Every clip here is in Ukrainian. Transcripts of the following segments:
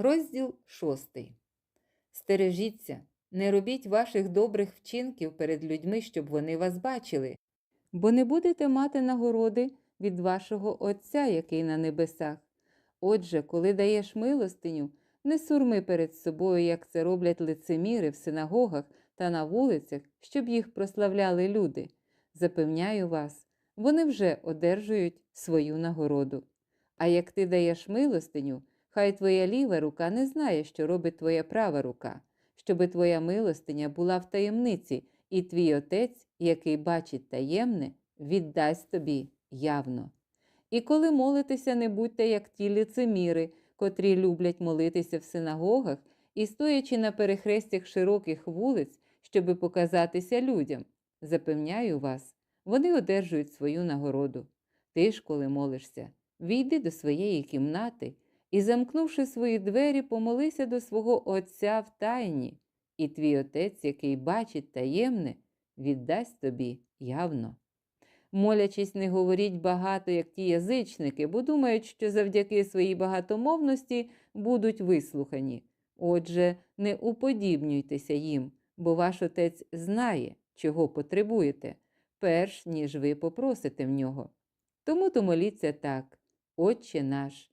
Розділ шостий. Стережіться, не робіть ваших добрих вчинків перед людьми, щоб вони вас бачили, бо не будете мати нагороди від вашого Отця, який на небесах. Отже, коли даєш милостиню, не сурми перед собою, як це роблять лицеміри в синагогах та на вулицях, щоб їх прославляли люди. Запевняю вас, вони вже одержують свою нагороду. А як ти даєш милостиню, хай твоя ліва рука не знає, що робить твоя права рука, щоби твоя милостиня була в таємниці, і твій отець, який бачить таємне, віддасть тобі явно. І коли молитеся, не будьте як ті лицеміри, котрі люблять молитися в синагогах і стоячи на перехрестях широких вулиць, щоби показатися людям. Запевняю вас, вони одержують свою нагороду. Ти ж, коли молишся, війди до своєї кімнати і, замкнувши свої двері, помолися до свого Отця в тайні, і твій Отець, який бачить таємне, віддасть тобі явно. Молячись, не говоріть багато, як ті язичники, бо думають, що завдяки своїй багатомовності будуть вислухані. Отже, не уподібнюйтеся їм, бо ваш отець знає, чого потребуєте, перш ніж ви попросите в нього. Тому то моліться так, Отче наш,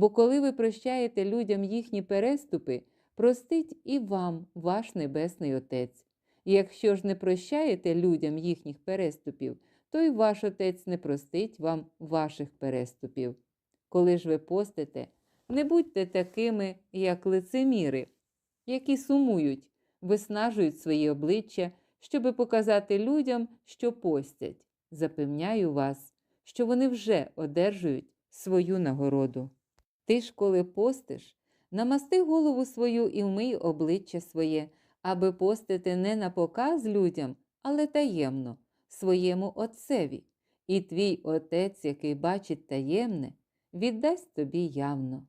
Бо коли ви прощаєте людям їхні переступи, простить і вам ваш Небесний Отець. І якщо ж не прощаєте людям їхніх переступів, то й ваш Отець не простить вам ваших переступів. Коли ж ви постите, не будьте такими, як лицеміри, які сумують, виснажують свої обличчя, щоби показати людям, що постять. Запевняю вас, що вони вже одержують свою нагороду. Ти ж, коли постиш, намасти голову свою і вмий обличчя своє, аби постити не на показ людям, але таємно, своєму Отцеві, і твій Отець, який бачить таємне, віддасть тобі явно.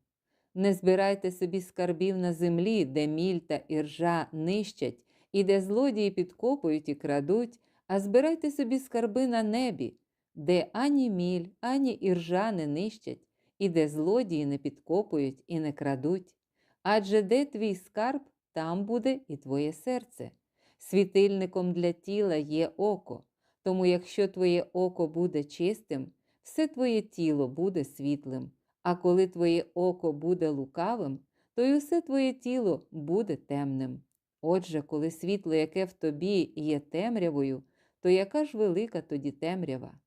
Не збирайте собі скарбів на землі, де міль та іржа нищать, і де злодії підкопують і крадуть, а збирайте собі скарби на небі, де ані міль, ані іржа не нищать, і де злодії не підкопують і не крадуть. Адже де твій скарб, там буде і твоє серце. Світильником для тіла є око, тому якщо твоє око буде чистим, все твоє тіло буде світлим, а коли твоє око буде лукавим, то й усе твоє тіло буде темним. Отже, коли світло, яке в тобі є темрявою, то яка ж велика тоді темрява?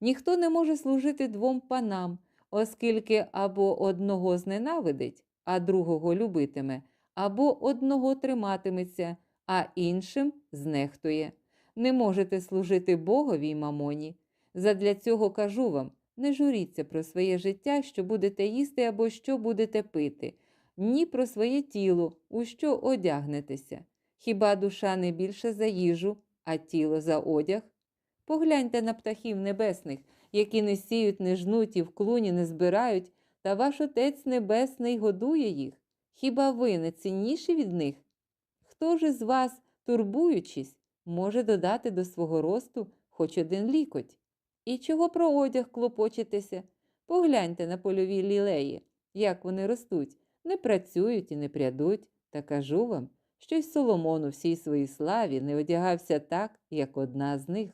Ніхто не може служити двом панам, оскільки або одного зненавидить, а другого любитиме, або одного триматиметься, а іншим знехтує. Не можете служити Богові й мамоні. Задля цього кажу вам: не журіться про своє життя, що будете їсти або що будете пити, ні про своє тіло, у що одягнетеся. Хіба душа не більше за їжу, а тіло за одяг? Погляньте на птахів небесних, які не сіють, не жнуть і в клуні не збирають, та ваш Отець Небесний годує їх. Хіба ви не цінніші від них? Хто ж із вас, турбуючись, може додати до свого росту хоч один лікоть? І чого про одяг клопочетеся? Погляньте на польові лілеї, як вони ростуть, не працюють і не прядуть, та кажу вам, що й Соломон у всій своїй славі не одягався так, як одна з них.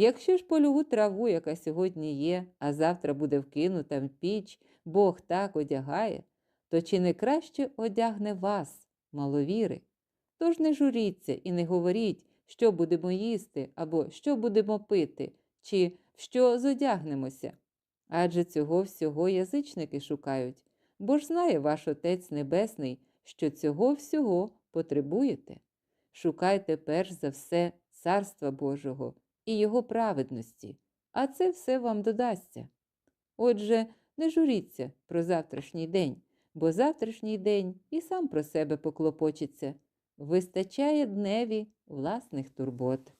Якщо ж польову траву, яка сьогодні є, а завтра буде вкинута в піч, Бог так одягає, то чи не краще одягне вас, маловіри? Тож не журіться і не говоріть, що будемо їсти, або що будемо пити, чи в що зодягнемося. Адже цього всього язичники шукають, бо ж знає ваш Отець Небесний, що цього всього потребуєте. Шукайте перш за все Царства Божого і Його праведності, а це все вам додасться. Отже, не журіться про завтрашній день, бо завтрашній день і сам про себе поклопочеться. Вистачає дневі власних турбот.